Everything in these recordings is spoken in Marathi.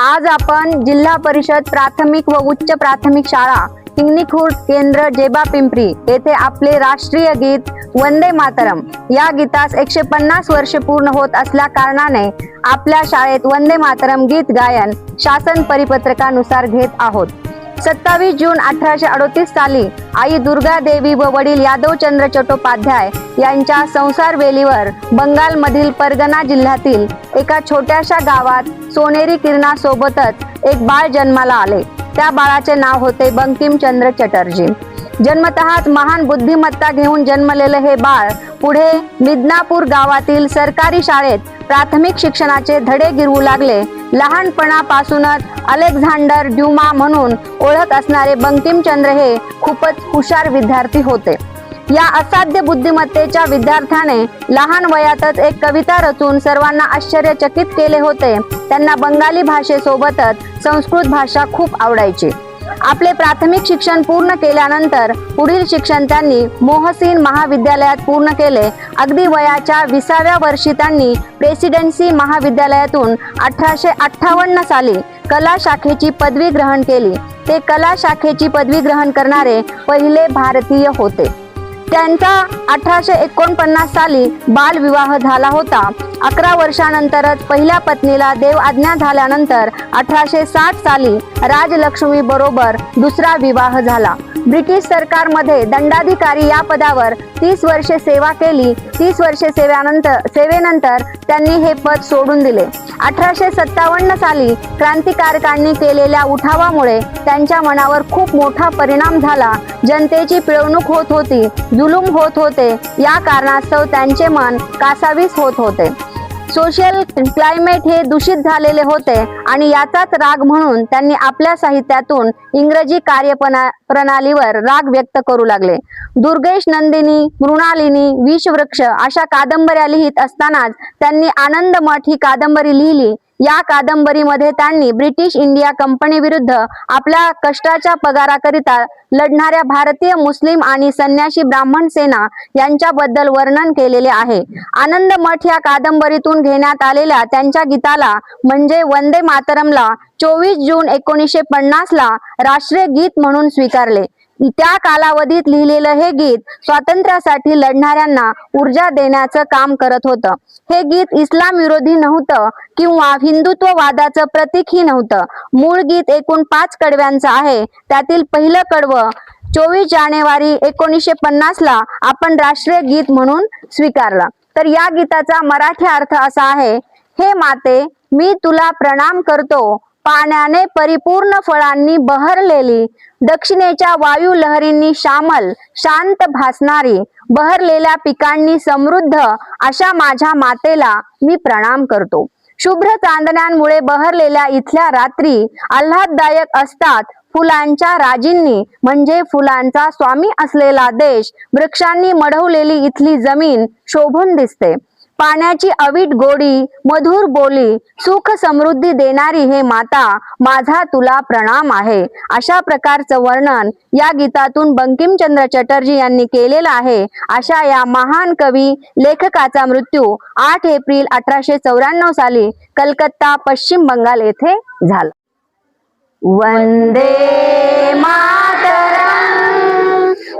आज आपण जिल्हा परिषद प्राथमिक व उच्च प्राथमिक शाळा हिंगणीखुर्द केंद्र जेबा पिंपरी येथे आपले राष्ट्रीय गीत वंदे मातरम या गीतास एकशे पन्नास वर्षे पूर्ण होत असल्या कारणाने आपल्या शाळेत वंदे मातरम गीत गायन शासन परिपत्रकानुसार घेत आहोत. सत्तावीस जून अठराशे अडोतीस साली आई दुर्गा देवी व वडील यादव चंद्र चट्टोपाध्याय यांच्या संसार वेलीवर बंगालमधील परगना जिल्ह्यातील एका छोट्याशा गावात सोनेरी किरणासोबतच एक बाळ जन्माला आले. त्या बाळाचे नाव होते बंकिमचंद्र चटर्जी. जन्मतःच महान बुद्धिमत्ता घेऊन जन्मलेले हे बाळ पुढे मिदनापूर गावातील सरकारी शाळेत प्राथमिक शिक्षणाचे धडे गिरवू लागले. लहानपणापासूनच अलेक्झांडर ड्युमा म्हणून ओळख असणारे बंकिमचंद्र हे खूपच हुशार विद्यार्थी होते. या असाध्य बुद्धिमत्तेच्या विद्यार्थ्याने लहान वयातच एक कविता रचून सर्वांना आश्चर्यचकित केले होते. त्यांना बंगाली भाषेसोबतच संस्कृत भाषा खूप आवडायची. आपले प्राथमिक शिक्षण पूर्ण केल्यानंतर पुढील शिक्षण त्यांनी मोहसीन महाविद्यालयात पूर्ण केले. अगदी वयाच्या विसाव्या वर्षी त्यांनी प्रेसिडेन्सी महाविद्यालयातून अठराशे अठ्ठावन्न साली कला शाखेची पदवी ग्रहण केली. ते कला शाखेची पदवी ग्रहण करणारे पहिले भारतीय होते. त्यांचा अठराशे एकोणपन्नास साली बालविवाह झाला होता. अकरा वर्षानंतरच पहिल्या पत्नीला देव आज्ञा झाल्यानंतर अठराशे साठ साली राजलक्ष्मी बरोबर दुसरा विवाह झाला. ब्रिटिश सरकारमध्ये दंडाधिकारी या पदावर तीस वर्षे सेवा केली. तीस वर्षे सेव्यानंतर सेवेनंतर त्यांनी हे पद सोडून दिले. अठराशे सत्तावन्न साली क्रांतिकारकांनी केलेल्या उठावामुळे त्यांच्या मनावर खूप मोठा परिणाम झाला. जनतेची पिळवणूक होत होती जुलूम होत होते. या कारणास्तव त्यांचे मन कासावीस होत होते. सोशल क्लायमेट हे दूषित झालेले होते आणि याचाच राग म्हणून त्यांनी आपल्या साहित्यातून इंग्रजी कार्यपणा प्रणालीवर राग व्यक्त करू लागले. दुर्गेश नंदिनी मृणालिनी विषवृक्ष अशा कादंबऱ्या लिहित असतानाच त्यांनी आनंद मठ ही कादंबरी लिहिली. या कादंबरीमध्ये त्यांनी ब्रिटिश इंडिया कंपनी विरुद्ध आपल्या कष्टाच्या पगाराकरिता लढणाऱ्या भारतीय मुस्लिम आणि संन्याशी ब्राह्मण सेना यांच्याबद्दल वर्णन केलेले आहे. आनंद मठ या कादंबरीतून घेण्यात आलेल्या त्यांच्या गीताला म्हणजे वंदे मातरमला चोवीस जून एकोणीसशे पन्नास ला राष्ट्रीय गीत म्हणून स्वीकारले. त्या कालावधीत लिहिलेलं हे गीत स्वातंत्र्यासाठी लढणाऱ्यांना ऊर्जा देण्याचं काम करत होतं. हे गीत इस्लाम विरोधी नव्हतं किंवा हिंदुत्ववादाचं प्रतीकही नव्हतं. मूळ गीत एकूण पाच कडव्यांचं आहे. त्यातील पहिलं कडवं चोवीस जानेवारी एकोणीसशे पन्नास ला आपण राष्ट्रीय गीत म्हणून स्वीकारला. तर या गीताचा मराठी अर्थ असा आहे हे माते मी तुला प्रणाम करतो. पाण्याने परिपूर्ण फळांनी बहरलेली दक्षिणेच्या वायू लहरींनी शामल शांत भासणारी बहरलेल्या पिकांनी समृद्ध अशा माझ्या मातेला मी प्रणाम करतो. शुभ्र चांदण्यांमुळे बहरलेल्या इथल्या रात्री आल्हाददायक असतात फुलांच्या राजींनी म्हणजे फुलांचा स्वामी असलेला देश वृक्षांनी मढवलेली इथली जमीन शोभून दिसते. पाण्याची अवीट गोडी मधुर बोली सुख समृद्धी देणारी हे माता माझा तुला प्रणाम आहे. अशा प्रकारचं वर्णन या गीतातून बंकिमचंद्र चटर्जी यांनी केलेलं आहे. अशा या महान कवी लेखकाचा मृत्यू आठ एप्रिल अठराशे चौऱ्याण्णव साली कलकत्ता पश्चिम बंगाल येथे झाला. वंदे मातरम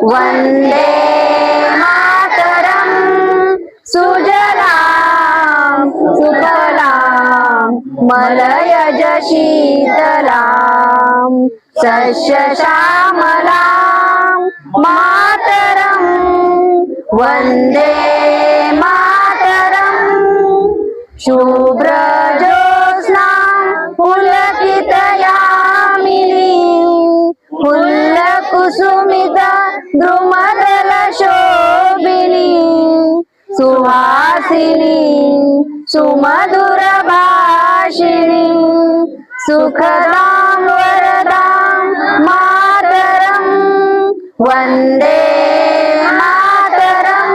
वंदे सुफलाम मलयज शीतलाम वन्दे श्यामलाम मातरम वंदे मातरम। शुभ्र ज्योत्स्ना पुलकितयामिनी फुल्लकुसुमित द्रुमदल शोभिनी सुहासिनी सुमधुरभा सुखदाशिनी सुखदां वरदां मातरं वन्दे मातरं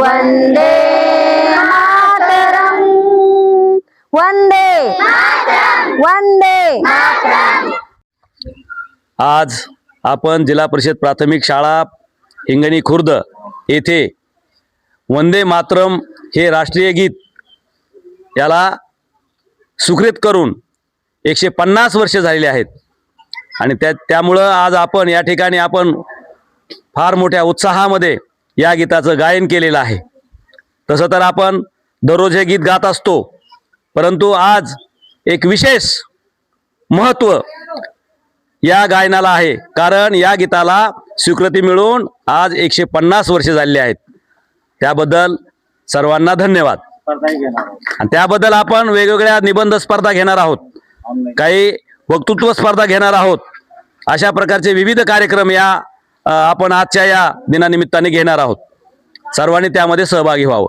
वन्दे मातरं वन्दे वन्दे आज आपण जिल्हा परिषद प्राथमिक शाळा हिंगणी खुर्द येथे वंदे मातरम हे राष्ट्रीय गीत याला सुकृत करून एकशे पन्नास वर्ष झालेली आहेत. आणि त्या त्यामुळं आज आपण या ठिकाणी आपण फार मोठ्या उत्साहामध्ये या गीताचं गायन केलेलं आहे. तसं तर आपण दररोज हे गीत गात असतो परंतु आज एक विशेष महत्त्व या गायनाला आहे. कारण या गीताला स्वीकृती मिळून आज एकशे पन्नास वर्षे झालेली आहेत. त्याबद्दल सर्वांना धन्यवाद. आणि त्याबद्दल आपण वेगवेगळ्या निबंध स्पर्धा घेणार आहोत. काही वक्तृत्व स्पर्धा घेणार आहोत. अशा प्रकारचे विविध कार्यक्रम या आपण आजच्या या दिनानिमित्ताने घेणार आहोत. सर्वांनी त्यामध्ये सहभागी व्हावं.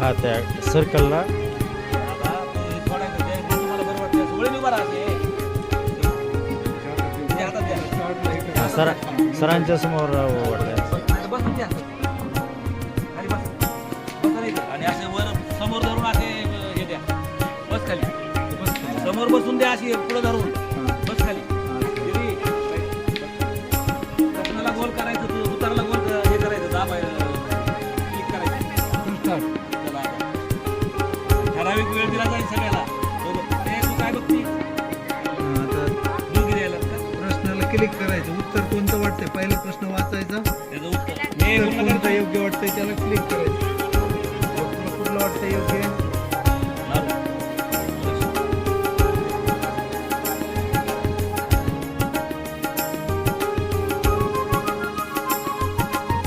हा त्या सर्कलला सरा सरांच्या समोर वाटलं आणि असे वर समोर धरून असे हे द्या. बस खाली. समोर बसून द्या अशी पुढे धरून. बस खाली. गोल करायचं ठराविक वेळ दिला जाईल सगळ्याला. ते काय बघती प्रश्नाला क्लिक करायचं. उत्तर कोणतं वाटतंय? पहिला प्रश्न वाचायचा. त्याचं उत्तर. कोणतं. योग्य वाटतंय त्याला क्लिक करायचं. कुठलं वाटतंय योग्य?